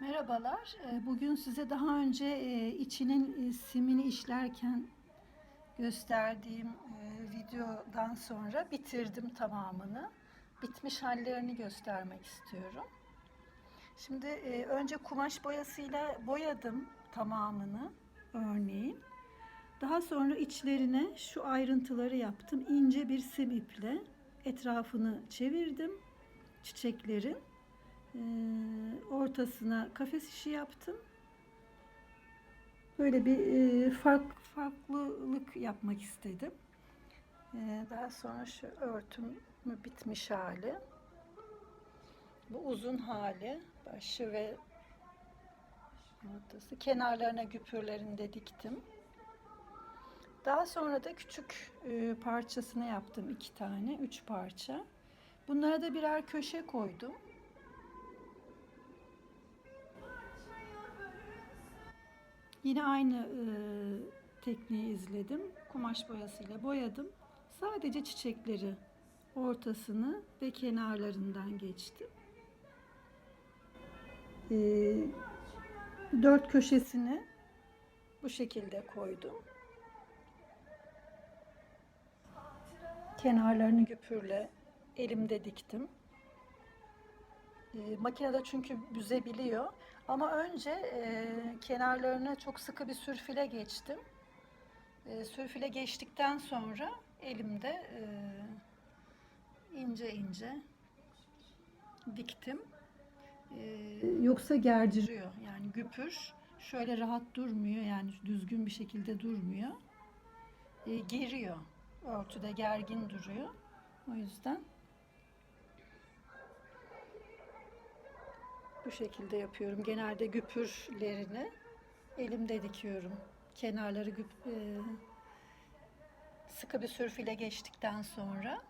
Merhabalar. Ee, Bugün size daha önce e, içinin e, simini işlerken gösterdiğim e, videodan sonra bitirdim tamamını. Bitmiş hallerini göstermek istiyorum. Şimdi önce kumaş boyasıyla boyadım tamamını örneğin. Daha sonra içlerine şu ayrıntıları yaptım. İnce bir sim iple etrafını çevirdim çiçeklerin. Ee, ortasına kafes işi yaptım. Böyle bir e, fark, farklılık yapmak istedim. Ee, daha sonra şu örtüm bitmiş hali. Bu uzun hali. Başı ve ortası. Kenarlarına güpürlerini de diktim. Daha sonra da küçük e, parçasını yaptım iki tane, üç parça. Bunlara da birer köşe koydum. Yine aynı e, tekniği izledim. Kumaş boyasıyla boyadım. Sadece çiçekleri ortasını ve kenarlarından geçtim. E, dört köşesini bu şekilde koydum. Kenarlarını güpürle elimde diktim. E, makinede çünkü büzebiliyor. Ama önce e, kenarlarına çok sıkı bir sürfile geçtim. E, sürfile geçtikten sonra elimde e, ince ince diktim. E, yoksa gerdiriyor. Yani güpür şöyle rahat durmuyor. Yani düzgün bir şekilde durmuyor. E, geriyor. Örtüde gergin duruyor. O yüzden Bu şekilde yapıyorum. Genelde güpürlerini elimde dikiyorum. Kenarları güp, e, sıkı bir sürf ile geçtikten sonra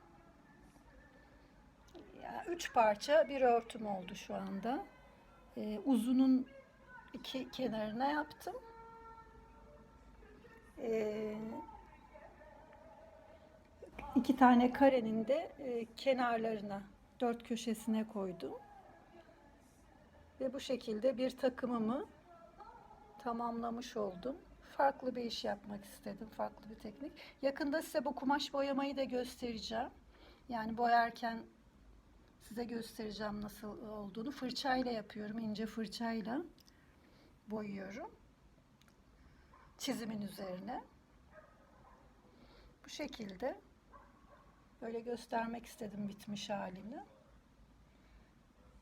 ya, üç parça bir örtüm oldu şu anda. E, uzunun iki kenarına yaptım. E, iki tane karenin de e, kenarlarına, dört köşesine koydum. Ve bu şekilde bir takımımı tamamlamış oldum. Farklı bir iş yapmak istedim. Farklı bir teknik. Yakında size bu kumaş boyamayı da göstereceğim. Yani boyarken size göstereceğim nasıl olduğunu. Fırçayla yapıyorum. ince fırçayla boyuyorum. Çizimin üzerine. Bu şekilde böyle göstermek istedim bitmiş halini.